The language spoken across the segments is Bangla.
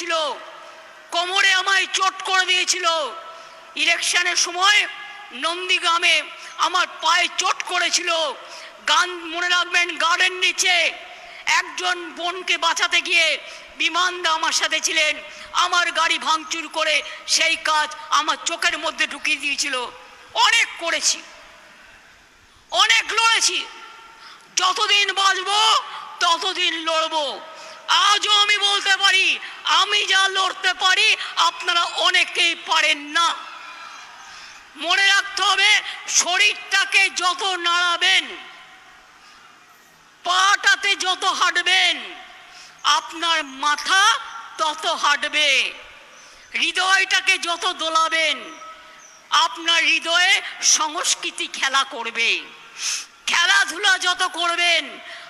দিয়েছিল। কোমরে আমায় চোট করে দিয়েছিল। ইলেকশনের সময় নন্দীগ্রামে আমার পায়ে চোট করেছিল। গান মনে রাখবেন, গার্ডেন নিচে একজন বোনকে বাঁচাতে গিয়ে বিমানদা আমার সাথে ছিলেন। আমার গাড়ি ভাঙচুর করে সেই কাজ আমার চোখের মধ্যে ঢুকিয়ে দিয়েছিল। অনেক করেছি। অনেক লড়েছি। যতদিন বাঁচবো, ততদিন লড়বো। আজও আমি বলতে পারি আমি যা লড়তে পারি, আপনারা অনেকেই পারেন না। মনে রাখতে হবে, শরীরটাকে যত নাড়াবেন, পাটাতে যত হাঁটবেন, আপনার মাথা তত হাঁটবে, হৃদয়টাকে যত দোলাবেন, আপনার হৃদয়ে সংস্কৃতি খেলা করবে। খেলাধুলা যত করবেন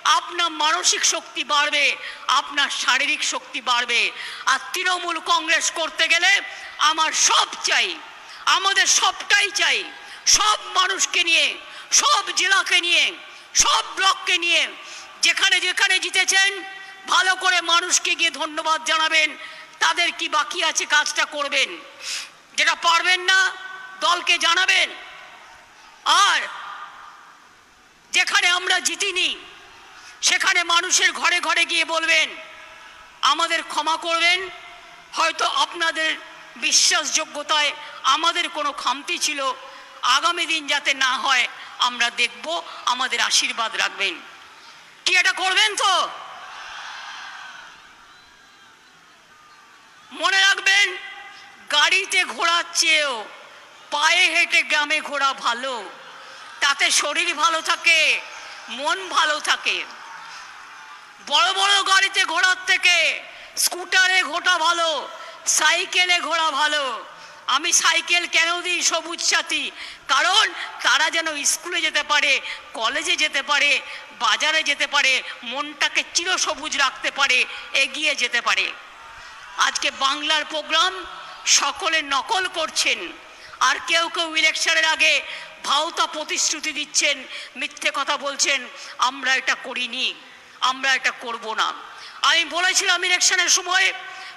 আপনার মানসিক শক্তি বাড়বে, আপনার শারীরিক শক্তি বাড়বে। আর তৃণমূল কংগ্রেস করতে গেলে আমার সব চাই, আমাদের সবটাই চাই। সব মানুষকে নিয়ে, সব জেলাকে নিয়ে, সব ব্লককে নিয়ে, যেখানে যেখানে জিতেছেন, ভালো করে মানুষকে গিয়ে ধন্যবাদ জানাবেন। তাদের কি বাকি আছে কাজটা করবেন? যেটা পারবেন না, দলকে জানাবেন। আর যেখানে আমরা জিতিনি সেখানে মানুষের ঘরে ঘরে গিয়ে বলবেন, আমাদের ক্ষমা করবেন, হয়তো আপনাদের বিশ্বাসযোগ্যতায় আমাদের কোনো খামতি ছিল, আগামী দিন যাতে না হয় আমরা দেখব, আমাদের আশীর্বাদ রাখবেন। কি এটা করবেন তো? মনে রাখবেন, গাড়িতে ঘোরার চেয়েও পায়ে হেঁটে গ্রামে ঘোরা ভালো, তাতে শরীর ভালো থাকে, মন ভালো থাকে। বড় বড় গাড়িতে ঘোরার থেকে স্কুটারে ঘোরা ভালো, সাইকেলে ঘোরা ভালো। আমি সাইকেল কেন দিই সবুজ সাথী? কারণ তারা যেন স্কুলে যেতে পারে, কলেজে যেতে পারে, বাজারে যেতে পারে, মনটাকে চিরসবুজ রাখতে পারে, এগিয়ে যেতে পারে। আজকে বাংলার প্রোগ্রাম সকলে নকল করছেন। আর কেউ কেউ ইলেকশনের আগে ভাওতা প্রতিশ্রুতি দিচ্ছেন, মিথ্যে কথা বলছেন, আমরা এটা করিনি। আমরা এটা করব না। আমি বলেছিলাম ইলেকশনের সময়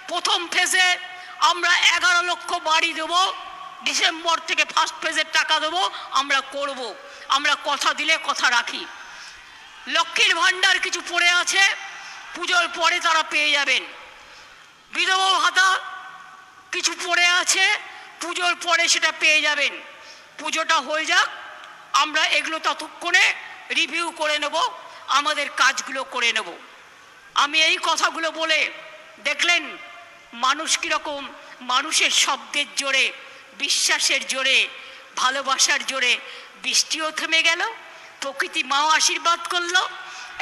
প্রথম ফেজে আমরা এগারো লক্ষ বাড়ি দেবো, ডিসেম্বর থেকে ফার্স্ট ফেজের টাকা দেবো, আমরা করব। আমরা কথা দিলে কথা রাখি। লক্ষ্মীর ভাণ্ডার কিছু পড়ে আছে, পুজোর পরে তারা পেয়ে যাবেন। বিধবা ভাতা কিছু পড়ে আছে, পুজোর পরে সেটা পেয়ে যাবেন। পুজোটা হয়ে যাক, আমরা এগুলো ততক্ষণে রিভিউ করে নেব। আমাদের কাজগুলো করে নেব। আমি এই কথাগুলো বলে দেখলেন মানুষ কীরকম? মানুষের শব্দের জোরে, বিশ্বাসের জোরে, ভালোবাসার জোরে বৃষ্টিও থেমে গেল, প্রকৃতি মাও আশীর্বাদ করল।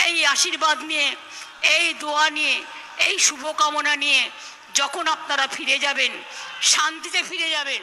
এই আশীর্বাদ নিয়ে, এই দোয়া নিয়ে, এই শুভকামনা নিয়ে যখন আপনারা ফিরে যাবেন, শান্তিতে ফিরে যাবেন